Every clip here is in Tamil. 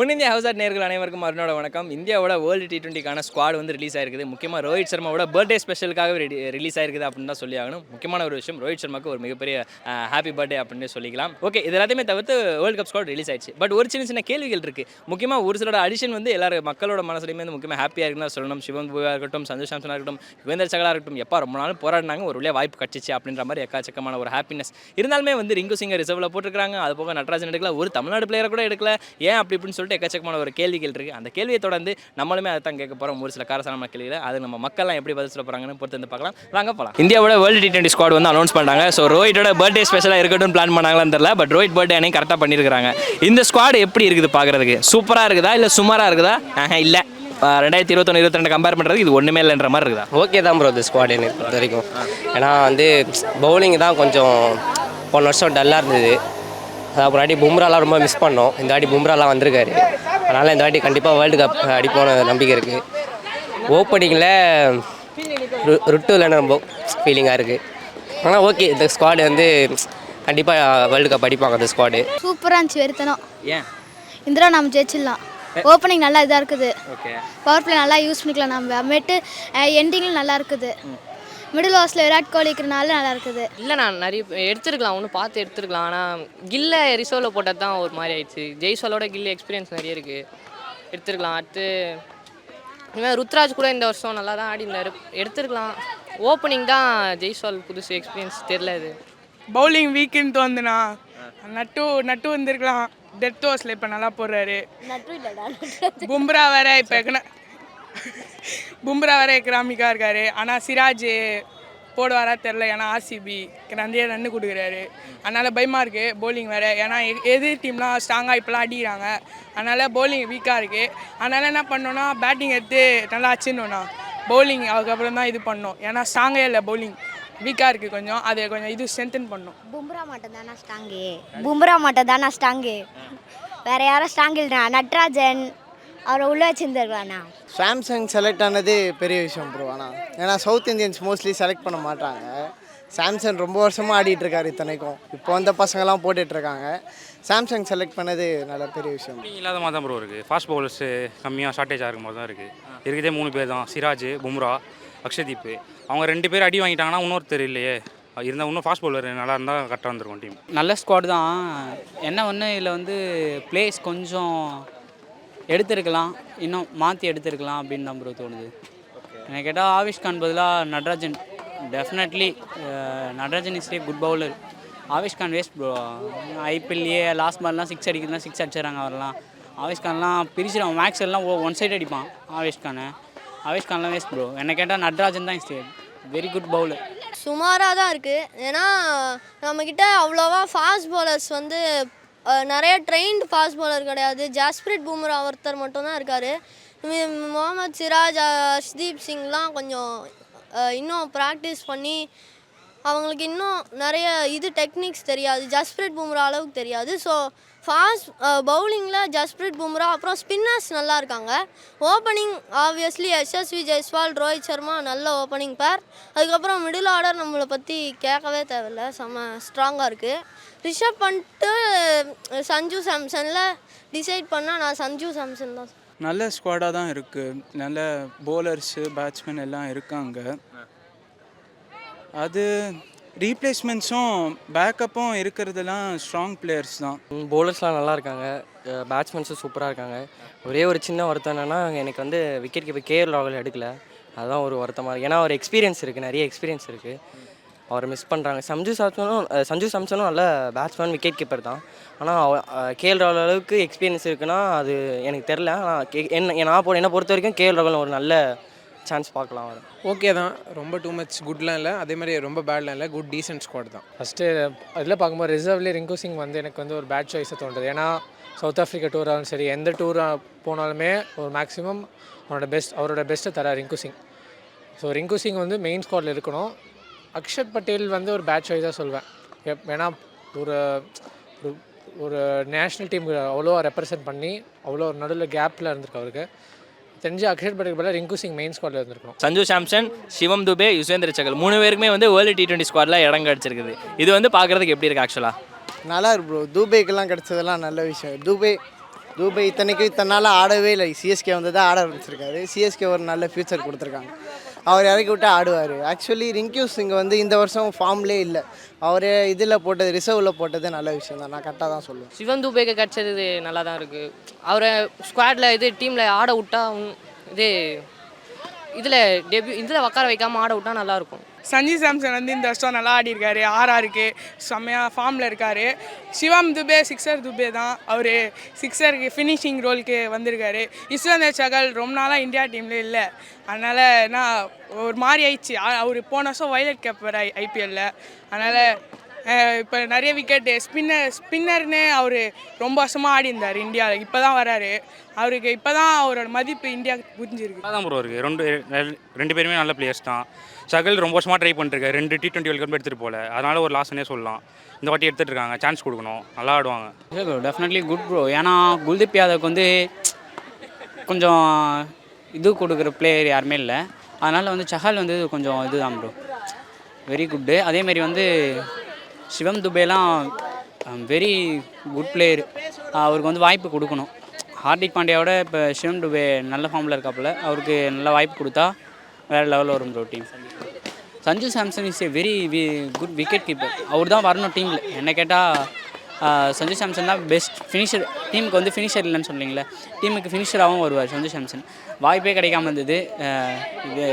ஒன் இந்தியா ஹவுஸ் ஆட் நேர்கள் அனைவருக்கும் அருணோட வணக்கம். இந்தியாவோட வேர்ல்டு டி டுவெண்ட்டிக்கான ஸ்குவாட் வந்து ரிலீஸ் ஆயிருக்குது. முக்கியமாக ரோஹித் சர்மாவோட பர்த்டே ஸ்பெஷலுக்காக ரிலீஸ் ஆயிருக்குது அப்படின்னு தான் சொல்லி ஆகணும் முக்கியமான ஒரு விஷயம் ரோஹித் சர்மாக்கு ஒரு மிகப்பெரிய ஹாப்பி பர்த்டே அப்படின்னு சொல்லிக்கலாம். ஓகே இது எல்லாத்தையுமே தவிர்த்து வேர்ல்டு கப் ஸ்குவாட் ரிலீஸ் ஆயிடுச்சு. பட் ஒரு சின்ன சின்ன கேள்விகள் இருக்குது முக்கியமாக ஒரு சிலோட அடிஷன் வந்து எல்லாரும் மக்களோட மனசுலையுமே வந்து முக்கியமாக ஹாப்பியாக இருக்குன்னு தான் சொல்லணும். சிவம் பூவா இருக்கட்டும் சந்தோஷ் சாம்சனாக இருக்கட்டும் யுவேந்தர் சகலாக இருக்கட்டும் எப்போ ரொம்ப நாள் போராடினாங்க ஒரு வழியாக வாய்ப்பு கிடச்சிச்சு அப்படின்ற மாதிரி எக்காச்சக்கமான ஒரு ஹாப்பினஸ் இருந்தாலுமே வந்து ரிங்கு சிங்கர் ரிசர்வில் போட்டிருக்காங்க அது போக நடராஜன் எடுக்கல ஒரு தமிழ்நாடு பிளேயரை கூட எடுக்கல. ஏன் அப்படி இப்படின்னு சொல்லி சொல்லிட்டு எக்கச்சக்கமான ஒரு கேள்விகள் இருக்குது அந்த கேள்வியை தொடர்ந்து நம்மளுமே அதை தான் கேட்க போகிறோம் ஒரு சில காரசாரமான கேள்வியில். அது நம்ம மக்கள்லாம் எப்படி பதில் சொல்ல போகிறாங்கன்னு பொறுத்து வந்து பார்க்கலாம். வாங்க போகலாம் இந்தியாவோட வேர்ல்டு டி டுவெண்ட்டி ஸ்குவாட் வந்து அனௌன்ஸ் பண்ணுறாங்க ஸோ ரோஹிட்டோட பர்த்டே ஸ்பெஷலாக இருக்கட்டும் பிளான் பண்ணாங்களான்னு தெரியல. பட் ரோஹித் பர்த்டே அன்னைக்கு கரெக்டாக பண்ணியிருக்காங்க இந்த ஸ்குவாட் எப்படி இருக்குது பார்க்குறதுக்கு? சூப்பராக இருக்குதா? இல்லை சுமாராக இருக்குதா? ஆஹா இல்லை. ரெண்டாயிரத்தி இருபத்தொன்று இருபத்தி ரெண்டு கம்பேர் பண்ணுறதுக்கு இது ஒன்றுமே இல்லைன்ற மாதிரி இருக்குதா? ஓகே தான் ப்ரோ இந்த ஸ்குவாட் எனக்கு வரைக்கும். ஏன்னா வந்து பவுலிங் தான் கொஞ்சம் போன வருஷம் டல்லாக இருந்தது. அப்புறம் வாட்டி பும்ராலாம் ரொம்ப மிஸ் பண்ணோம். இந்த வாட்டி பும்ராலாம் வந்திருக்காரு. அதனால் இந்த வாட்டி கண்டிப்பாக வேர்ல்டு கப் அடிப்போன நம்பிக்கை இருக்குது ஓப்பனிங்கில் ருட்டு இல்லைன்னு ரொம்ப ஃபீலிங்காக இருக்குது ஆனால் ஓகே இந்த ஸ்குவாடு வந்து கண்டிப்பாக வேர்ல்டு கப் அடிப்பாங்க அந்த ஸ்குவாடு சூப்பராக இருந்துச்சு வெறுத்தனம். ஏன்? இந்திரா நம்ம ஜெயிச்சிடலாம். ஓப்பனிங் நல்லா இதாக இருக்குது. ஓகே பவர் பிளே நல்லா யூஸ் பண்ணிக்கலாம் நம்ம அப்புறமேட்டு எண்டிங்கில் நல்லா இருக்குது. மிடில் ஓவர்ஸில் விராட் கோலி இருக்கிறனால நல்லா இருக்குது. இல்லை நான் நிறைய எடுத்திருக்கலாம். ஒன்று பார்த்து எடுத்திருக்கலாம். ஆனால் கில்ல ரிசர்வில் போட்டது தான் ஒரு மாதிரி ஆயிடுச்சு. ஜெய்ஸ்வாலோட கில்ல எக்ஸ்பீரியன்ஸ் நிறைய இருக்குது எடுத்திருக்கலாம். அடுத்து இவன் ருத்ராஜ் கூட இந்த வருஷம் நல்லா தான் ஆடி இருந்தார் எடுத்திருக்கலாம். ஓப்பனிங் தான் ஜெய்ஸ்வால் புதுசு எக்ஸ்பீரியன்ஸ் தெரில இது. பவுலிங் வீக்குன்னு தோந்துனா நட்டு நட்டு வந்திருக்கலாம். டெத் ஓவர்ஸில் இப்போ நல்லா போடுறாரு. பும்ரா வேற இப்போ எக்கன பும்ரா வர எக்கனாமிக்காக இருக்கார். ஆனால் சிராஜ் போடுவாரா தெரில ஏன்னா ஆர்சிபி நிறைய ரன்னு கொடுக்குறாரு. அதனால் பயமாக இருக்குது போலிங் வேறு. ஏன்னா எதிர் டீம்லாம் ஸ்ட்ராங்காக இப்போலாம் அடிக்கிறாங்க. அதனால் போலிங் வீக்காக இருக்குது அதனால் என்ன பண்ணோன்னா பேட்டிங் எடுத்து நல்லா அச்சுன்னுண்ணா பவுலிங் அதுக்கப்புறம் தான் இது பண்ணோம். ஏன்னா ஸ்ட்ராங்கே இல்லை பவுலிங் வீக்காக இருக்குது கொஞ்சம். அதை கொஞ்சம் இது ஸ்ட்ரென்தன் பண்ணும். பும்ரா மட்டும் தானே ஸ்ட்ராங்கு பும்ரா மட்டும் தானே ஸ்ட்ராங்கு வேறு யாரும் ஸ்ட்ராங் இல்லைண்ணா. நட்ராஜன் அவரை உள்ள வச்சிருந்துருக்கலாண்ணா சாம்சங் செலக்ட் ஆனது பெரிய விஷயம் ப்ரோ ஆனால் ஏன்னா சவுத் இந்தியன்ஸ் மோஸ்ட்லி செலக்ட் பண்ண மாட்டாங்க. சாம்சங் ரொம்ப வருஷமாக ஆடிட்டு இருக்காரு இத்தனைக்கும். இப்போ வந்த பசங்களாம் போட்டுட்டு இருக்காங்க. சாம்சங் செலக்ட் பண்ணது நல்ல பெரிய விஷயம். இல்லாத மாதிரி தான் ப்ரோ இருக்குது ஃபாஸ்ட் பவுலர்ஸ் கம்மியாக ஷார்ட்டேஜாக இருக்கும் மாதிரி தான் இருக்குது இருக்கிறதே மூணு பேர் தான். சிராஜ் பும்ரா அக்ஷதீப். அவங்க ரெண்டு பேர் அடி வாங்கிட்டாங்கன்னா இன்னொருத்தர் இல்லையே இருந்தால் இன்னும் ஃபாஸ்ட் பவுலர் நல்லா இருந்தால் கரெக்டாக இருந்திருக்கும் டீம் நல்ல ஸ்குவாட் தான். என்ன ஒன்று இதில் வந்து பிளேஸ் கொஞ்சம் எடுத்திருக்கலாம். இன்னும் மாற்றி எடுத்திருக்கலாம் அப்படின்னு தான் ப்ரோ தோணுது. எனக்கு கேட்டால் ஆவிஷ் கான் பதிலாக Natarajan definitely Natarajan is a good bowler Avesh Khan waste bro ஐபிஎல்லையே last பால்லாம் சிக்ஸ் அடிக்கிறதுலாம் சிக்ஸ் அடிச்சிடறாங்க அவரெல்லாம். ஆவிஷ்கான்லாம் பிரிச்சிடும் மேக்ஸ் எல்லாம் ஒன் சைடு அடிப்பான் ஆவிஷ் கானை. கான்லாம் வேஸ்ட் ப்ரோ என்னை கேட்டால் நட்ராஜன் தான் இஸ் வெரி குட் பவுலர் சுமாராக தான் இருக்குது ஏன்னா நம்மக்கிட்ட அவ்வளோவா ஃபாஸ்ட் பவுலர்ஸ் வந்து நிறைய ட்ரெயின்டு ஃபாஸ்ட் பாலர் கிடையாது. ஜாஸ்பிரிட் பூமரா ஒருத்தர் மட்டும்தான் இருக்கார். முகமது சிராஜ் அஷ்தீப் சிங்லாம் கொஞ்சம் இன்னும் ப்ராக்டிஸ் பண்ணி அவங்களுக்கு இன்னும் நிறைய இது டெக்னிக்ஸ் தெரியாது. ஜஸ்பிரிட் பும்ரா அளவுக்கு தெரியாது. ஸோ ஃபாஸ்ட் பவுலிங்கில் ஜஸ்பிரிட் பும்ரா அப்புறம் ஸ்பின்னர்ஸ் நல்லா இருக்காங்க. ஓப்பனிங் ஆப்வியஸ்லி எஸ்எஸ்வி ஜெய்ஸ்வால் ரோஹித் சர்மா நல்ல ஓப்பனிங் பேர் அதுக்கப்புறம் மிடில் ஆர்டர் நம்மளை பற்றி கேட்கவே தேவையில்ல. செம்ம ஸ்ட்ராங்காக இருக்குது ரிஷப் பண்ணிட்டு சஞ்சு சாம்சனில் டிசைட் பண்ணால் நான் சஞ்சு சாம்சன் தான். நல்ல ஸ்குவாடாக தான் இருக்குது நல்ல போலர்ஸு பேட்ஸ்மேன் எல்லாம் இருக்காங்க. அது ரீப்ளேஸ்மெண்ட்ஸும் பேக்கப்பும் இருக்கிறதெல்லாம் ஸ்ட்ராங் பிளேயர்ஸ் தான். பவுலர்ஸ்லாம் நல்லா இருக்காங்க. பேட்ஸ்மேன்ஸும் சூப்பராக இருக்காங்க. ஒரே ஒரு சின்ன வருத்தம் என்னென்னா எனக்கு வந்து விக்கெட் கீப்பர் கேஎல் ராகுல் எடுக்கல. அதுதான் ஒரு வருத்தமாக இருக்குது ஏன்னா அவர் எக்ஸ்பீரியன்ஸ் இருக்குது நிறைய எக்ஸ்பீரியன்ஸ் இருக்குது அவரை மிஸ் பண்ணுறாங்க சஞ்சு சாம்சனும் சஞ்சு சாம்சனும் நல்ல பேட்ஸ்மேன் விக்கெட் கீப்பர் தான். ஆனால் கேஎல் ராகுல் அளவுக்கு எக்ஸ்பீரியன்ஸ் இருக்குன்னா அது எனக்கு தெரில ஆனால் கே- என்ன நான் பொ- என்னை பொறுத்த வரைக்கும் கேஎல் ராகுல் ஒரு நல்ல சான்ஸ் பார்க்கலாம் அவர். ஓகே தான். ரொம்ப டூ மச் குட்லாம் இல்லை. அதே மாதிரி ரொம்ப பேட்லாம் இல்லை. குட் டீசென்ட் ஸ்குவாட் தான். ஃபஸ்ட்டு அதில் பார்க்கும்போது ரிசர்வ்லேயே ரிங்கு சிங் வந்து எனக்கு வந்து ஒரு பேட் சாய்ஸை தோன்றுது. ஏன்னா சவுத் ஆஃப்ரிக்கா டூராலும் சரி எந்த டூராக போனாலுமே ஒரு மேக்ஸிமம் அவரோட பெஸ்ட் அவரோட பெஸ்ட்டை தர ரிங்கு சிங் ஸோ ரிங்கு சிங் வந்து மெயின் ஸ்குவாடில் இருக்கணும். அக்ஷத் பட்டேல் வந்து ஒரு பேட் சாய்ஸாக சொல்வேன். எப் ஏன்னா ஒரு ஒரு- ஒரு நேஷ்னல் டீம் அவ்வளோவா ரெப்ரசன்ட் பண்ணி அவ்வளோ ஒரு நடுவில் கேப்பில் இருந்திருக்கு அவருக்கு. தெரிஞ்சு அக்ஷத் பட்டேல் பதிலாக ரிங்கு சிங் மெயின் ஸ்குவாடில் இருந்திருக்கணும். சஞ்சு சாம்சன் சிவம் துபே யுஸ்வேந்திர சகல் மூணு பேருக்குமே வந்து வேர்ல்டு டி டுவெண்ட்டி ஸ்குவாடில் இடம் கிடச்சிருக்குது. இது வந்து பார்க்குறதுக்கு எப்படி இருக்குது ஆக்சுவலாக நல்லா இருக்கு ப்ரோ தூபேக்கெல்லாம் கிடச்சதெல்லாம் நல்ல விஷயம். தூபே தூபை இத்தனைக்கும் இத்தனை நாள் ஆடவே இல்லை. சிஎஸ்கே வந்து தான் ஆட ஆரம்பிச்சிருக்காரு. சிஎஸ்கே ஒரு நல்ல ஃபியூச்சர் கொடுத்துருக்காங்க. அவர் இறக்கி விட்டு ஆடுவார். ஆக்சுவலி ரிங்க்யூ சிங் வந்து இந்த வருஷம் ஃபார்ம்லேயே இல்லை. அவர் இதில் போட்டது ரிசர்வில் போட்டது நல்ல விஷயம் தான். நான் கரெக்டாக தான் சொல்லுவேன். சிவன் துபேக்கு கிடச்சது நல்லா தான் இருக்குது அவரை ஸ்குவாடில் இது டீமில் ஆட விட்டா இது இதில் டெபியூ இதில் உட்கார வைக்காமல் ஆட விட்டா நல்லாயிருக்கும் சஞ்சய் சாம்சன் வந்து இந்த வருஷம் நல்லா ஆடி இருக்காரு ஆர்ஆருக்கு செம்மையாக ஃபார்மில் இருக்காரு. சிவம் துபே சிக்ஸர் துபே தான் அவர் சிக்ஸருக்கு ஃபினிஷிங் ரோலுக்கு வந்திருக்காரு. இஸ்வந்தர் சகல் ரொம்ப நாளாக இந்தியா டீமில் இல்லை. அதனால் என்ன ஒரு மாதிரி ஆயிடுச்சு. அவர் போன வருஷம் வைலட் கேப்பர் ஐ ஐபிஎல்ல அதனால் இப்போ நிறைய விக்கெட்டு ஸ்பின்னர் ஸ்பின்னர்னு அவர் ரொம்ப வருஷமாக ஆடி இருந்தார் இந்தியாவில் இப்போ தான் வராரு. அவருக்கு இப்போ தான் அவரோட மதிப்பு இந்தியாவுக்கு புரிஞ்சிருக்கு. அதான் ப்ரோ இருக்குது ரெண்டு ரெண்டு பேருமே நல்ல பிளேயர்ஸ் தான். சகல் ரொம்ப வருஷமாக ட்ரை பண்ணிருக்காரு ரெண்டு டி டுவெண்ட்டி வேர்ல்ட் கப் எடுத்துகிட்டு போல. அதனால ஒரு லாஸ்ட்னே சொல்லலாம். இந்த வாட்டி எடுத்துகிட்டு இருக்காங்க. சான்ஸ் கொடுக்கணும். நல்லா ஆடுவாங்க. ப்ரோ டெஃபினெட்லி குட் ப்ரோ ஏன்னா குல்தீப் யாதவுக்கு வந்து கொஞ்சம் இது கொடுக்குற பிளேயர் யாருமே இல்லை. அதனால் வந்து சஹால் வந்து கொஞ்சம் இதுதான் ப்ரோ வெரி குட்டு அதேமாரி வந்து சிவம் துபேலாம் வெரி குட் பிளேயர் அவருக்கு வந்து வாய்ப்பு கொடுக்கணும். ஹார்திக் பாண்டியாவோட இப்போ சிவம் துபே நல்ல ஃபார்மில் இருக்காப்புல. அவருக்கு நல்ல வாய்ப்பு கொடுத்தா வேறு லெவலில் வரும் bro team Sanju Samson is a very we good wicket keeper அவர் தான் வரணும் டீமில் என்ன கேட்டால் சஞ்சு சாம்சன் தான் பெஸ்ட் ஃபினிஷர் டீமுக்கு வந்து ஃபினிஷர் இல்லைன்னு சொன்னீங்களே டீமுக்கு ஃபினிஷராகவும் வருவார் சஞ்சு சாம்சன். வாய்ப்பே கிடைக்காம இருந்தது. இது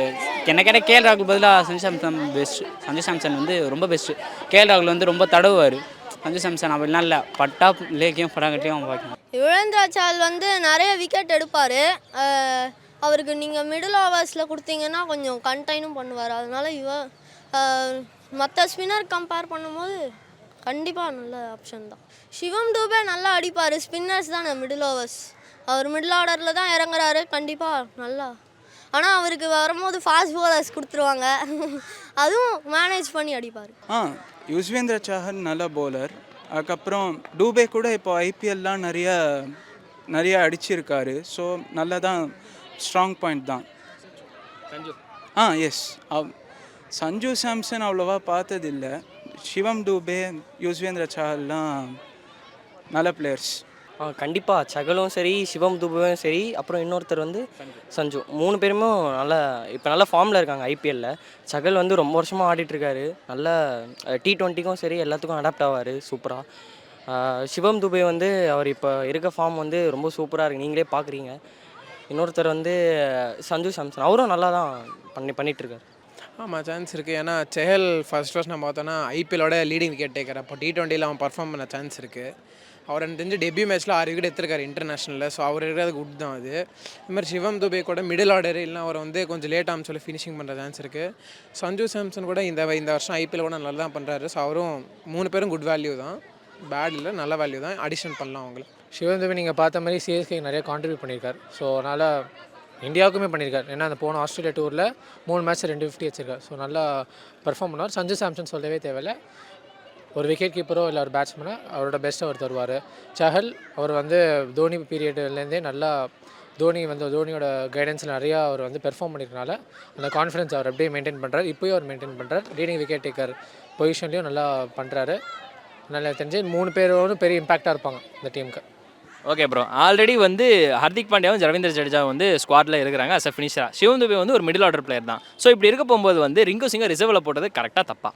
என்ன கேட்டால் கேஎல் ராகுல் பதிலாக சஞ்சு சாம்சன் பெஸ்ட் சஞ்சு சாம்சன் வந்து ரொம்ப பெஸ்ட்டு கேஎல் ராகுல் வந்து ரொம்ப தடவுவார். சஞ்சு சாம்சன் அப்படிலாம் இல்லை. பட்டா லேக்கையும் படாங்கட்டையும் பார்க்கணும் யுவரேந்திரா சால் வந்து நிறைய விக்கெட் எடுப்பார். அவருக்கு நீங்கள் மிடில் ஓவர்ஸில் கொடுத்தீங்கன்னா கொஞ்சம் கண்டெய்னும் பண்ணுவார். அதனால் இவ மற்ற ஸ்பின்னர் கம்பேர் பண்ணும்போது கண்டிப்பாக நல்ல ஆப்ஷன் தான். சிவம் டூபே நல்லா அடிப்பார். ஸ்பின்னர்ஸ் தானே மிடில் ஓவர்ஸ் அவர் மிடில் ஆர்டரில் தான் இறங்குறாரு. கண்டிப்பாக நல்லா. ஆனால் அவருக்கு வரும்போது ஃபாஸ்ட் போலர்ஸ் கொடுத்துருவாங்க. அதுவும் மேனேஜ் பண்ணி அடிப்பார். ஆ யுஸ்வேந்திர சஹல் நல்ல போலர் அதுக்கப்புறம் டூபே கூட இப்போ ஐபிஎல்லாம் நிறைய நிறைய அடிச்சிருக்காரு. ஸோ நல்லா தான் ஸ்ட்ராங் பாயிண்ட் தான். ஆ எஸ் சஞ்சு சாம்சன் அவ்வளோவா பார்த்ததில்ல. சிவம் டூபே யுஸ்வேந்திர சஹல்லாம் நல்ல பிளேயர்ஸ் ஆ கண்டிப்பாக சகலும் சரி சிவம் துபுவும் சரி அப்புறம் இன்னொருத்தர் வந்து சஞ்சு மூணு பேருமே நல்ல இப்போ நல்ல ஃபார்மில் இருக்காங்க ஐபிஎல்ல சகல் வந்து ரொம்ப வருஷமாக ஆடிட்டுருக்காரு. நல்ல டி டுவெண்ட்டிக்கும் சரி எல்லாத்துக்கும் அடாப்ட் ஆவார் சூப்பராக சிவம் துபே வந்து அவர் இப்போ இருக்க ஃபார்ம் வந்து ரொம்ப சூப்பராக இருக்குது நீங்களே பார்க்குறீங்க இன்னொருத்தர் வந்து சஞ்சு சாம்சன். அவரும் நல்லா தான் பண்ணி பண்ணிகிட்ருக்காரு ஆமாம் சான்ஸ் இருக்குது ஏன்னா செஹல் ஃபர்ஸ்ட் ஃபர்ஸ்ட் நம்ம பார்த்தோன்னா ஐபிஎலோட லீடிங் விக்கெட் டேக்கர் அப்போ டி டுவெண்ட்டியில் அவன் பர்ஃபார்ம் பண்ண சான்ஸ் இருக்குது அவர் எனக்கு தெரிஞ்சு டெபியூ மேட்ச்சில் ஆறு விக்கெட் எடுத்திருக்காரு இன்டர்நேஷனலில் ஸோ அவர் இருக்கிறது குட் தான் அது. இதுமாதிரி சிவம் துபே கூட மிடில் ஆர்டர் இல்லைனா அவர் வந்து கொஞ்சம் லேட் ஆகும் சொல்லி ஃபினிஷிங் பண்ணுற சான்ஸ் இருக்குது சஞ்சு சாம்சன் கூட இந்த இந்த வருஷம் ஐபிஎல் கூட நல்லா தான் பண்ணுறாரு ஸோ அவரும் மூணு பேரும் குட் வேல்யூ தான். பேட் இல்லை நல்ல வேல்யூ தான். அடிஷன் பண்ணலாம் அவங்கள சிவன் நீங்கள் பார்த்த மாதிரி சிஎஸ்கே நிறைய கான்ட்ரிபியூட் பண்ணியிருக்கார். ஸோ அதனால் இந்தியாவுக்குமே பண்ணியிருக்காரு. ஏன்னா அந்த போன ஆஸ்திரேலியா டூரில் மூணு மேட்ச் ரெண்டு ஃபிஃப்டி வச்சிருக்கார். ஸோ நல்லா பெர்ஃபார்ம் பண்ணார் சஞ்சு சாம்சன் சொல்லவே தேவையில்ல. ஒரு விக்கெட் கீப்பரோ இல்லை ஒரு பேட்ஸ்மேனோ அவரோட பெஸ்ட்டை அவர் தருவார். சஹல் அவர் வந்து தோனி பீரியட்லேருந்தே நல்லா தோனி வந்து தோனியோட கைடன்ஸில் நிறையா அவர் வந்து பெர்ஃபார்ம் பண்ணியிருக்கனால அந்த கான்ஃபிடன்ஸ் அவர் அப்படியே மெயின்டைன் பண்ணுறாரு இப்போயும் அவர் மெயின்டைன் பண்ணுறார் லீடிங் விக்கெட் டேக்கர் பொசிஷன்லேயும் நல்லா பண்ணுறாரு நல்லா தெரிஞ்சு மூணு பேரோடும் பெரிய இம்பாக்டாக இருப்பாங்க இந்த டீமுக்கு ஓகே ப்ரோ ஆல்ரெடி வந்து ஹர்திக் பாண்டியாவும் ரவீந்திர ஜடேஜா வந்து ஸ்குவாடில் இருக்கிறாங்க அஸ் அ ஃபினிஷராக சிவம் துபே வந்து ஒரு மிடில் ஆர்டர் பிளேயர் தான். ஸோ இப்படி இருக்க போகும்போது வந்து ரிங்கு சிங்கை ரிசர்வில் போட்டது கரெக்டாக தப்பா?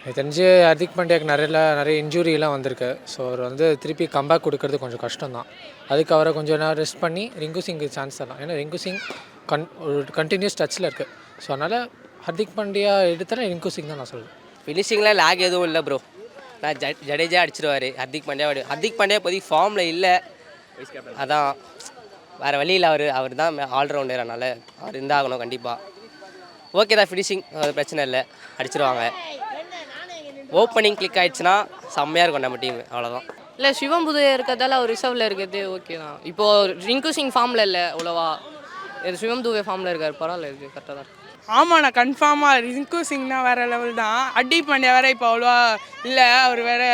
எனக்கு தெரிஞ்சு ஹர்திக் பாண்டியாக்கு நிறைய நிறைய இன்ஜுரிலாம் வந்திருக்கு. ஸோ அவர் வந்து திருப்பி கம்பேக் கொடுக்கறது கொஞ்சம் கஷ்டம் தான் அதுக்கு அவரை கொஞ்சம் நேரம் ரெஸ்ட் பண்ணி ரிங்கு சிங்க்கு சான்ஸ் தரலாம். ஏன்னா ரிங்கு சிங் கன் ஒரு கண்டினியூஸ் டச்சில் இருக்குது ஸோ அதனால் ஹர்திக் பாண்டியா எடுத்தால் ரிங்கு சிங் தான் நான் சொல்லுவேன் ஃபினிஷிங்கில் லேக் எதுவும் இல்லை ப்ரோ நான் ஜ ஜடேஜா அடிச்சிருவார். ஹர்திக் பாண்டியா ஆடு ஹர்திக் பாண்டியா இப்போதைக்கு ஃபார்மில் இல்லை. அதான். வேறு வழியில் அவர் அவர் தான் ஆல்ரவுண்டர் அதனால் அவர் இருந்தாகணும் கண்டிப்பாக ஓகே தான் ஃபினிஷிங் அது பிரச்சனை இல்லை. அடிச்சிருவாங்க. ஓப்பனிங் கிளிக் ஆயிடுச்சுன்னா செம்மையாக இருக்கும் நம்ம டீம் அவ்வளோதான் இல்லை சிவம் புது இருக்கிறதால அவர் ரிசர்வில் இருக்கிறது ஓகே தான். இப்போது ரிங்கு சிங் ஃபார்மில் இல்லை அவ்வளோவா. இது சிவம் துபே ஃபார்மில் இருக்கார். பரவாயில்ல இருக்குது கரெக்டாக தான் ஆமாண்ணா கன்ஃபார்மாக ரிங்கு சிங்னா வேறு லெவல் தான். அடி பாண்டியா வேற இப்போ அவ்வளோவா இல்லை. அவர் வேற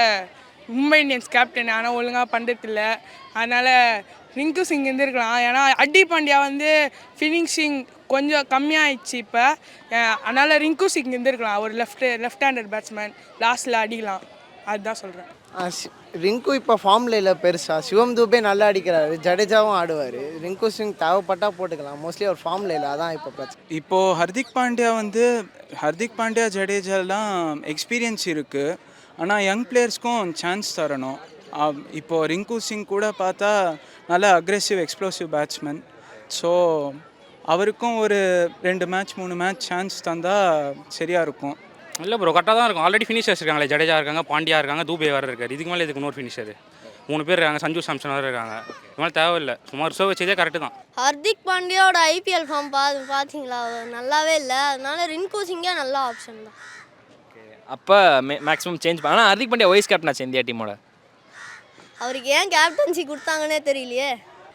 மும்பை இந்தியன்ஸ் கேப்டன் ஆனால் ஒழுங்காக பண்ணுறதில்ல அதனால் ரிங்கு சிங் இருந்திருக்கலாம். ஏன்னா அடி பாண்டியா வந்து ஃபினிஷிங் கொஞ்சம் கம்மியாகிடுச்சு இப்போ. அதனால் ரிங்கு சிங் இருந்திருக்கலாம். ஒரு லெஃப்ட் லெஃப்ட் ஹேண்டட் பேட்ஸ்மேன் லாஸ்ட்டில் அடிக்கலாம். அதுதான் சொல்கிறேன் ரிங்கு இப்போ ஃபார்மில் இல்லை பெருசாக சிவம் தூபே நல்லா அடிக்கிறாரு. ஜடேஜாவும் ஆடுவார். ரிங்கு சிங் தேவைப்பட்டால் போட்டுக்கலாம். மோஸ்ட்லி அவர் ஃபார்மில் இல்லை. அதான் இப்போ பிரச்சனை. இப்போது ஹர்திக் பாண்டியா வந்து ஹர்திக் பாண்டியா ஜடேஜாலாம் எக்ஸ்பீரியன்ஸ் இருக்குது ஆனால் யங் பிளேயர்ஸ்க்கும் சான்ஸ் தரணும். இப்போது ரிங்கு சிங் கூட பார்த்தா நல்ல அக்ரெசிவ் எக்ஸ்ப்ளோசிவ் பேட்ஸ்மேன் ஸோ அவருக்கும் ஒரு ரெண்டு மேட்ச் மூணு மேட்ச் சான்ஸ் தந்தால் சரியாக இருக்கும். இல்லை ப்ரோ கரெக்டாக தான் இருக்கும். ஆல்ரெடி ஃபினிஷர்ஸ் இருக்காங்களே ஜடேஜா இருக்காங்க பாண்டியா இருக்காங்க தூபே வேறு இருக்காரு. இதுக்கு மேலே இதுக்கு இன்னொரு ஃபினிஷர் மூணு பேர் இருக்காங்க சஞ்சு சாம்சன் வேறு இருக்காங்க. இது மேலே தேவையில்லை. சும்மா ரிசர்வ் வச்சதே கரெக்டு தான். ஹர்திக் பாண்டியாவோட ஐபிஎல் ஃபார்ம் பா பார்த்தீங்களா அவர் நல்லாவே இல்லை. அதனால ரின்கு சிங்கே நல்ல ஆப்ஷன் தான். அப்போ மேக்ஸிமம் சேஞ்ச் பண்ண ஆனால் ஹர்திக் பாண்டியா வைஸ் கேப்டன் ஆச்சு இந்தியா டீமோட அவருக்கு ஏன் கேப்டன்சி கொடுத்தாங்கன்னே தெரியலையே.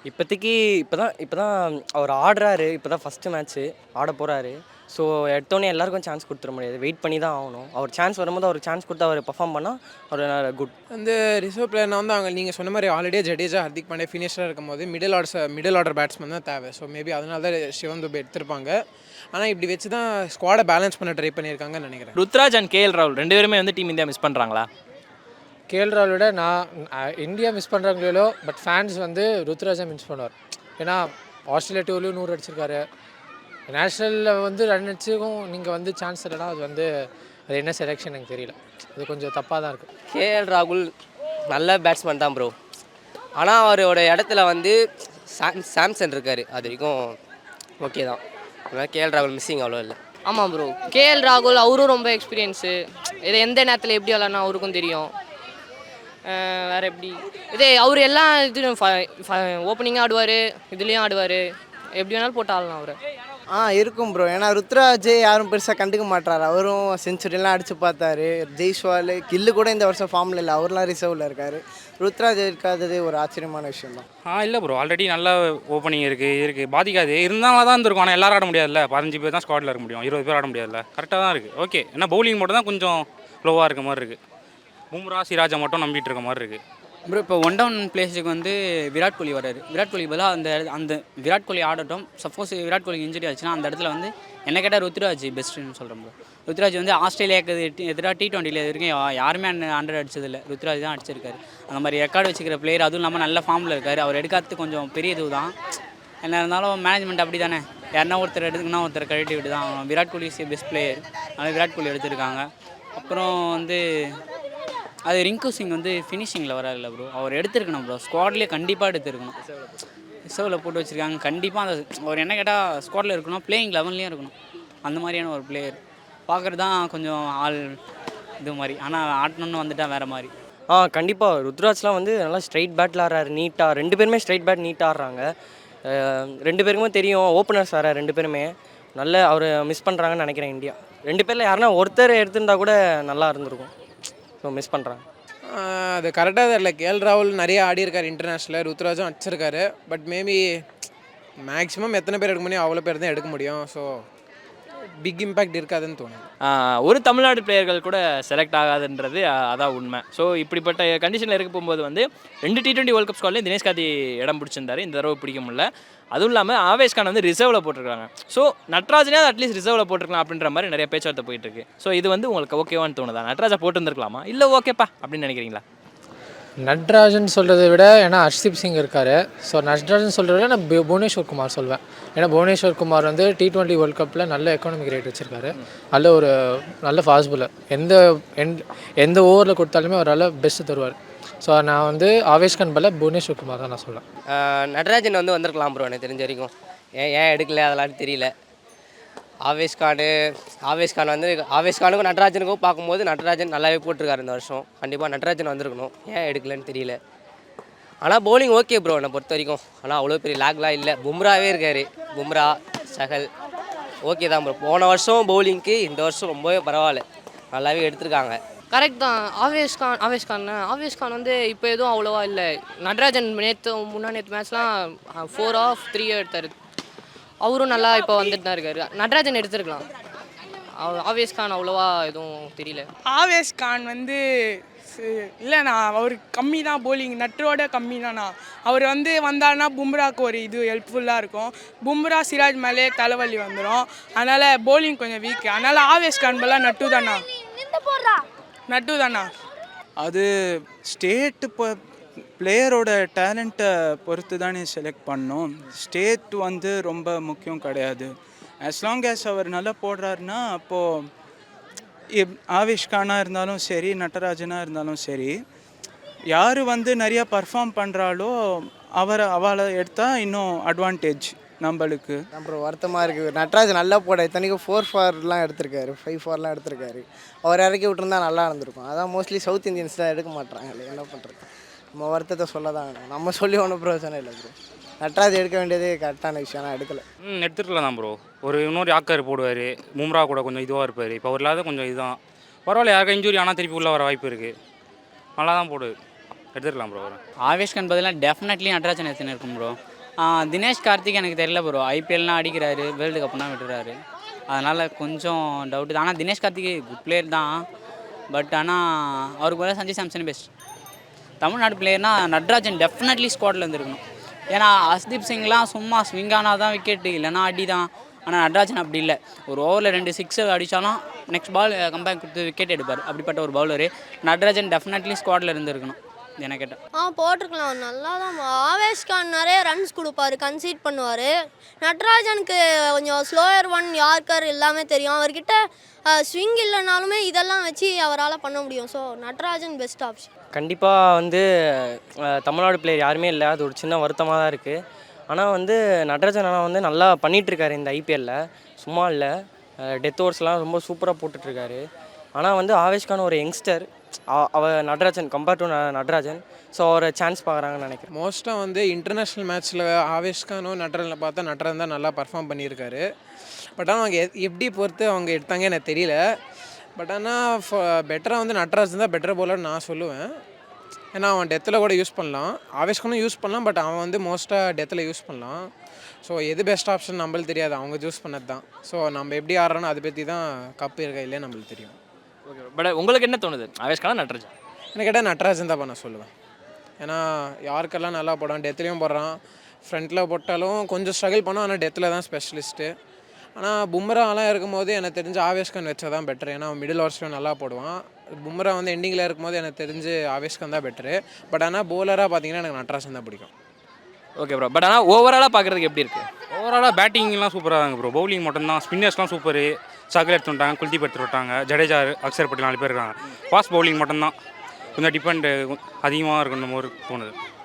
இப்போதைக்கு இப்போ தான் இப்போ தான் அவர் ஆடுறாரு. இப்போ தான் ஃபஸ்ட்டு மேட்ச்சு ஆட போகிறாரு ஸோ எடுத்தோடனே எல்லாருக்கும் சான்ஸ் கொடுத்துட முடியாது. வெயிட் பண்ணி தான் ஆகணும். அவர் சான்ஸ் வரும்போது அவருக்கு சான்ஸ் கொடுத்து அவர் பர்ஃபார்ம் பண்ணால் அவர் குட் வந்து ரிசர்வ் பிளேயர்னா வந்து அவங்க நீங்கள் சொன்ன மாதிரி ஆல்ரெடியே ஜடேஜா ஹர்திக் பாண்டியா ஃபினிஷராக இருக்கும்போது middle orders middle order batsman தான் தேவை. ஸோ மேபி அதனால தான் சிவம் துபே எடுத்திருப்பாங்க. ஆனால் இப்படி வச்சு தான் ஸ்குவாடை பேலன்ஸ் பண்ண ட்ரை பண்ணியிருக்காங்கன்னு நினைக்கிறேன். ருத்ராஜ் அண்ட் கேஎல் ராகுல் ரெண்டு பேருமே வந்து டீம் இந்தியா மிஸ் பண்ணுறாங்களா கேஎல் ராகுலோட நான் இந்தியா மிஸ் பண்ணுறாங்களோ பட் ஃபேன்ஸ் வந்து ருத்ராஜை மிஸ் பண்ணுவார். ஏன்னா ஆஸ்திரேலியா டூர்லேயும் நூறு அடிச்சிருக்காரு. நேஷ்னலில் வந்து ரன் அடிச்சுக்கும் நீங்கள் வந்து சான்ஸ் இல்லைனா அது வந்து அது என்ன செலெக்ஷன் எனக்கு தெரியல. அது கொஞ்சம் தப்பாக தான் இருக்குது கேஎல் ராகுல் நல்ல பேட்ஸ்மேன் தான் ப்ரோ ஆனால் அவரோட இடத்துல வந்து சாம் சாம்சன் இருக்கார். அது வரைக்கும் ஓகே தான். அதனால் கேஎல் ராகுல் மிஸ்ஸிங் அவ்வளோ இல்லை. ஆமாம் ப்ரோ கேஎல் ராகுல் அவரும் ரொம்ப எக்ஸ்பீரியன்ஸு இதை எந்த நேரத்தில் எப்படி விளாட்னா அவருக்கும் தெரியும். வேற எப்படி? இதே அவர் எல்லா இது ஓப்பனிங்காக ஆடுவார் இதுலேயும் ஆடுவார். எப்படி வேணாலும் போட்டு ஆடலாம் அவரை. ஆ இருக்கும் ப்ரோ ஏன்னா ருத்ராஜே யாரும் பெருசாக கண்டுக்க மாட்டார். அவரும் செஞ்சுரிலாம் அடிச்சு பார்த்தாரு. ஜெய்ஸ்வால் கில்லு கூட இந்த வருஷம் ஃபார்மில் இல்லை. அவர்லாம் ரிசர்வில் இருக்கார். ருத்ராஜ் இருக்காதது ஒரு ஆச்சரியமான விஷயம் தான். ஆ இல்லை ப்ரோ ஆல்ரெடி நல்லா ஓப்பனிங் இருக்குது இருக்குது பாதிக்காது. இருந்தாலும் தான் இருந்திருக்கும் ஆனால் எல்லாரும் ஆட முடியாதுல்ல. பதினஞ்சு பேர் தான் ஸ்குவாடில் இருக்க முடியும். இருபது பேர் ஆட முடியாதுல்ல. கரெக்டாக தான் இருக்குது ஓகே ஏன்னா பவுலிங் மட்டும் தான் கொஞ்சம் லோவாக இருக்க மாதிரி இருக்குது பும்ரா சிராஜை மட்டும் நம்பிட்டு இருக்க மாதிரி இருக்குது ப்ரோ இப்போ ஒன் டவுன் பிளேஸுக்கு வந்து விராட் கோலி வராரு விராட் கோலி பதிலாக அந்த அந்த விராட் கோலி ஆடட்டும். சப்போஸ் விராட் கோலி இன்ஜுரி ஆச்சுன்னா அந்த இடத்துல வந்து என்ன கேட்டால் ருத்ராஜ் பெஸ்ட்டுன்னு சொல்கிறேன் ப்ரோ ருத்ராஜ் வந்து ஆஸ்திரேலியாவுக்கு எதிராக டி டுவெண்ட்டியில் வரைக்கும் யாருமே யாருமே ஹண்ட்ரட் அடிச்சதில்லை. ருத்ராஜ் தான் அடிச்சிருக்காரு. அந்த மாதிரி ரெக்கார்டு வச்சுக்கிற பிளேயர் அதுவும் இல்லாமல் நல்ல ஃபார்மில் இருக்கார். அவர் எடுக்காதது கொஞ்சம் பெரிய இது தான் என்ன இருந்தாலும் மேனேஜ்மெண்ட் அப்படி தானே யாருன்னா ஒருத்தர் எடுத்துக்கணும் ஒருத்தர் கழட்டி விட்டு தான் Virat Kohli is best player அதனால் விராட் கோலி எடுத்திருக்காங்க. அப்புறம் வந்து அது ரிங்கு சிங் வந்து ஃபினிஷிங்கில் வராதுல்ல ப்ரோ அவர் எடுத்திருக்கணும் ப்ரோ ஸ்குவாட்லேயே கண்டிப்பாக எடுத்துருக்கணும். ரிசர்வில் போட்டு வச்சுருக்காங்க. கண்டிப்பாக அந்த அவர் என்ன கேட்டால் ஸ்குவாடில் இருக்கணும் பிளேயிங் லெவன்லேயும் இருக்கணும். அந்த மாதிரியான ஒரு பிளேயர் பார்க்குறது தான் கொஞ்சம் ஆள் இது மாதிரி. ஆனால் ஆட்டணும்னு வந்துட்டா வேறு மாதிரி. ஆ கண்டிப்பாக ருத்ராஜ்லாம் வந்து நல்லா ஸ்ட்ரைட் பேட்டில் ஆடுறாரு. நீட்டாக ரெண்டு பேருமே ஸ்ட்ரைட் பேட் நீட்டாக ஆடுறாங்க. ரெண்டு பேருக்குமே தெரியும். ஓப்பனர்ஸ் வேறு ரெண்டு பேருமே. நல்ல அவர் மிஸ் பண்ணுறாங்கன்னு நினைக்கிறேன் இந்தியா. ரெண்டு பேரில் யாருன்னா ஒருத்தர் எடுத்திருந்தா கூட நல்லா இருந்திருக்கும். ஸோ மிஸ் பண்ணுறாங்க அது கரெக்டாக தெரியல. கேஎல் ராகுல் நிறைய ஆடி இருக்காரு இன்டர்நேஷ்னலில் ருத்ராஜும் அடிச்சிருக்காரு. பட் மேபி மேக்ஸிமம் எத்தனை பேர் எடுக்க முடியும்? அவ்வளோ பேர் தான் எடுக்க முடியும். ஸோ பிக் இம்பேக்ட் இருக்காதுன்னு தோணுது. ஒரு தமிழ்நாடு பிளேயர்கள் கூட செலக்ட் ஆகாதுன்றது அதான் உண்மை. ஸோ இப்படிப்பட்ட கண்டிஷனில் இருக்க போகும்போது வந்து ரெண்டு டி டுவெண்ட்டி வேர்ல்ட் கப் ஸ்குவாட்லேயும் தினேஷ் கார்த்தி இடம் பிடிச்சிருந்தாரு. இந்த தடவை பிடிக்க முடியல. அதுவும் இல்லாமல் ஆவேஷ் கான் வந்து ரிசர்வில் போட்டிருக்காங்க. ஸோ நட்ராஜனே அட்லீஸ்ட் ரிசர்வில் போட்டிருக்கலாம் அப்படின்ற மாதிரி நிறைய பேச்சுவார்த்தை போயிட்டு இருக்கு ஸோ இது வந்து உங்களுக்கு ஓகேவான்னு தோணுதா? நட்ராஜா போட்டுருந்துருக்கலாமா? இல்லை ஓகேப்பா அப்படின்னு நினைக்கிறீங்களா? நட்ராஜன் சொல்கிறத விட ஏன்னா ஹர்ஷ்தீப் சிங் இருக்கார். ஸோ நட்ராஜன் சொல்கிறத விட நான் புவனேஸ்வர் குமார் சொல்வேன். ஏன்னா புவனேஸ்வர் குமார் வந்து டி டுவெண்ட்டி வேர்ல்ட் கப்பில் நல்ல எக்கானமிக் ரேட் வச்சிருக்காரு. நல்ல ஒரு நல்ல ஃபாஸ்ட் பாலர் எந்த எந்த எந்த ஓவரில் கொடுத்தாலுமே அவர் பெஸ்ட்டு தருவார். ஸோ நான் வந்து ஆவேஷ் கான் பல புவனேஸ்வர் குமார் தான் நான் சொல்லுவேன் நடராஜன் வந்து வந்திருக்கலாம் ப்ரோ எனக்கு தெரிஞ்ச வரைக்கும். ஏன் ஏன் எடுக்கல அதெல்லாம் தெரியல. ஆவேஷ் கானு ஆவேஷ் கான் வந்து ஆவேஷ் கானுக்கும் நடராஜனுக்கும் பார்க்கும்போது நடராஜன் நல்லாவே போட்டிருக்காரு இந்த வருஷம். கண்டிப்பாக நடராஜன் வந்திருக்கணும். ஏன் எடுக்கலன்னு தெரியல. ஆனால் போலிங் ஓகே ப்ரோ என்னை பொறுத்த வரைக்கும். ஆனால் அவ்வளோ பெரிய லேக்லாம் இல்லை. பும்ராவே இருக்கார். பும்ரா சகல் ஓகே தான் ப்ரோ போன வருஷம் பவுலிங்க்கு இந்த வருஷம் ரொம்பவே பரவாயில்ல. நல்லாவே எடுத்திருக்காங்க. கரெக்ட் தான். ஆவேஷ் கான் ஆவேஷ் கான் ஆவேஷ் கான் வந்து இப்போ எதுவும் அவ்வளோவா இல்லை. நடராஜன் நேற்று முன்னா நேற்று மேட்ச்லாம் ஃபோர் ஆஃப் த்ரீ எடுத்தார். அவரும் நல்லா இப்போ வந்துட்டு தான் இருக்காரு. நடராஜன் எடுத்திருக்கலாம். அவ- ஆவேஷ் கான் அவ்வளோவா எதுவும் தெரியல. ஆவேஷ் கான் வந்து இல்லைண்ணா அவர் கம்மி தான் போலிங் நட்டரோட கம்மி தானா அவர் வந்து வந்தாருன்னா பும்ராக்கு ஒரு இது ஹெல்ப்ஃபுல்லாக இருக்கும். பும்ரா சிராஜ் மேலே தலைவலி வந்துடும் அதனால் போலிங் கொஞ்சம் வீக் அதனால் ஆவேஷ் கான் பதிலாக நட்டு தானா நட்டு தானா? அது ஸ்டேட்டு இப்போ பிளேயரோட டேலண்ட்டை பொறுத்து தானே செலக்ட் பண்ணோம். ஸ்டேட் வந்து ரொம்ப முக்கியம் கிடையாது. ஆஸ் லாங் ஆஸ் அவர் நல்லா போடுறாருன்னா அப்போது இப் கானா இருந்தாலும் சரி நட்டராஜனாக இருந்தாலும் சரி யார் வந்து நிறையா பர்ஃபார்ம் பண்ணுறாளோ அவரை அவளை எடுத்தால் இன்னும் அட்வான்டேஜ் நம்மளுக்கு. அப்புறம் வருத்தமாக இருக்குது நட்ராஜ் நல்லா போட இத்தனைக்கும் ஃபோர் ஃபார்லாம் எடுத்திருக்காரு. ஃபைவ் ஃபார்லாம் எடுத்திருக்காரு. அவர் இறக்கி விட்டுருந்தா நல்லா இருந்திருக்கும். அதான் மோஸ்ட்லி சவுத் இந்தியன்ஸ் தான் எடுக்க மாட்றாங்களே என்ன பண்ணுறது நம்ம வருத்தத்தை சொல்ல தான் வேணும். நம்ம சொல்லி ஒன்றும் பிரயோஜனம் இல்லை ப்ரோ நட்ராஜ் எடுக்க வேண்டியது கரெக்டான விஷயம். நான் எடுக்கலை. ம் எடுத்துருக்கலாம் தான் ப்ரோ ஒரு இன்னொரு யாக்கர் போடுவார். மும்ரா கூட கொஞ்சம் இதுவாக இருப்பார். இப்போ அவர் இல்லாத கொஞ்சம் இதுதான். பரவாயில்ல யாருக்கா இன்ஜுரி ஆனால் திருப்பி உள்ள வர வாய்ப்பு இருக்குது நல்லா தான் போடு. எடுத்துருக்கலாம் ப்ரோ அவர் ஆவேஷ் கான் பதிலாக டெஃபினெட்லி நட்ராஜன் எத்தனை இருக்கும் ப்ரோ தினேஷ் கார்த்திக் எனக்கு தெரியல ப்ரோ ஐபிஎல்லாம் அடிக்கிறாரு வேர்ல்டு கப்னா விட்டுறாரு. அதனால் கொஞ்சம் டவுட்டு தான். ஆனால் தினேஷ் கார்த்திக் குட் பிளேயர் தான். பட் ஆனால் அவருக்கு பதிலாக சஞ்சய் சாம்சன் பெஸ்ட் தமிழ்நாடு பிளேயர்னா நட்ராஜன் டெஃபினெட்லி ஸ்குவாடில் இருந்திருக்கணும். ஏன்னா அஸ்தீப் சிங்லாம் சும்மா ஸ்விங் ஆனால் தான் விக்கெட்டு இல்லைன்னா அடி தான். ஆனால் நட்ராஜன் அப்படி இல்லை. ஒரு ஓவரில் ரெண்டு சிக்ஸ் அடித்தாலும் நெக்ஸ்ட் பால் கம்பேக் கொடுத்து விக்கெட் எடுப்பார். அப்படிப்பட்ட ஒரு பவுலரு நட்ராஜன் டெஃபினெட்லி ஸ்குவாடில் இருந்திருக்கணும். என்ன கேட்டால் ஆ போட்டிருக்கலாம். நல்லா தான் ஆவேஷ் கான் நிறைய ரன்ஸ் கொடுப்பாரு. கன்சீட் பண்ணுவார். நட்ராஜனுக்கு கொஞ்சம் ஸ்லோயர் ஒன் யார்கர் எல்லாமே தெரியும். அவர்கிட்ட ஸ்விங் இல்லைனாலுமே இதெல்லாம் வச்சு அவரால் பண்ண முடியும். ஸோ நட்ராஜன் பெஸ்ட் ஆப்ஷன் கண்டிப்பாக வந்து தமிழ்நாடு பிளேயர் யாருமே இல்லை. அது ஒரு சின்ன வருத்தமாக தான் இருக்குது ஆனால் வந்து நடராஜன் அண்ணா வந்து நல்லா பண்ணிட்டு இருக்காரு இந்த ஐபிஎல்ல சும்மா இல்லை. டெத் ஓவர்ஸ்லாம் ரொம்ப சூப்பராக போட்டுட்ருக்காரு ஆனால் வந்து ஆவேஷ்கான் ஒரு யங்ஸ்டர் அவ Natarajan compare to Natarajan. So அவரை சான்ஸ் பார்க்குறாங்கன்னு நினைக்கிறேன். மோஸ்ட்டாக வந்து இன்டர்நேஷ்னல் மேட்ச்சில் ஆவேஷ்கானும் நடரனில் நட்ரனில் பார்த்தா நட்ரன் தான் நல்லா பர்ஃபார்ம் பண்ணியிருக்காரு. பட் ஆனால் அவங்க எப்படி பொறுத்து அவங்க எடுத்தாங்க எனக்கு தெரியல. பட் ஆனால் பெட்டராக வந்து நட்ராஜன் தான் பெட்டர் போலர்னு நான் சொல்லுவேன். ஏன்னா அவன் டெத்தில் கூட யூஸ் பண்ணலாம். ஆவேஷ்கனும் யூஸ் பண்ணலாம் பட் அவன் வந்து மோஸ்ட்டாக டெத்தில் யூஸ் பண்ணலாம். ஸோ எது பெஸ்ட் ஆப்ஷன் நம்மளுக்கு தெரியாது. அவங்க சூஸ் பண்ணது தான். ஸோ நம்ம எப்படி ஆடுறோன்னு அதை பற்றி தான் கப்பு இருக்கா இல்லையா நம்மளுக்கு தெரியும். ஓகே பட் உங்களுக்கு என்ன தோணுது? ஆவேஷ்கானா நட்ராஜன் எனக்கு கேட்டால் நட்ராஜன் தான் நான் சொல்லுவேன். ஏன்னா யாருக்கெல்லாம் நல்லா போடான் டெத்லேயும் போடுறான். ஃப்ரண்ட்டில் போட்டாலும் கொஞ்சம் ஸ்ட்ரகிள் பண்ணோம் ஆனால் டெத்தில் தான் ஸ்பெஷலிஸ்ட்டு ஆனால் பும்ராலாம் இருக்கும்போது எனக்கு தெரிஞ்சு ஆவேஷ்கான் வச்சா தான் பெட்டர் ஏன்னா மிடில் ஓவர்ஸ்லையும் நல்லா போடுவான். பும்ரா வந்து எண்டிங்கில் இருக்கும்போது எனக்கு தெரிஞ்சு ஆவேஷ்கான் தான் பெட்டரு பட் ஆனால் போலராக பார்த்தீங்கன்னா எனக்கு நட்ராஜன் தான் பிடிக்கும். ஓகே ப்ரோ பட் ஆனால் ஓவராலாக பார்க்குறதுக்கு எப்படி இருக்குது ஓவராலாக பேட்டிங்லாம் சூப்பராக தாங்க ப்ரோ பவுலிங் மட்டும்தான். ஸ்பின்னர்ஸ்லாம் சூப்பர் சகல் எடுத்து விட்டாங்க குல்தீப் எடுத்து விட்டாங்க. ஜடேஜா அக்ஷர் பட்டேல் நாலு பேர் இருக்காங்க. ஃபாஸ்ட் பவுலிங் மட்டும்தான். கொஞ்சம் டிபெண்ட் அதிகமாக இருக்கணும் ஒரு தோணுது.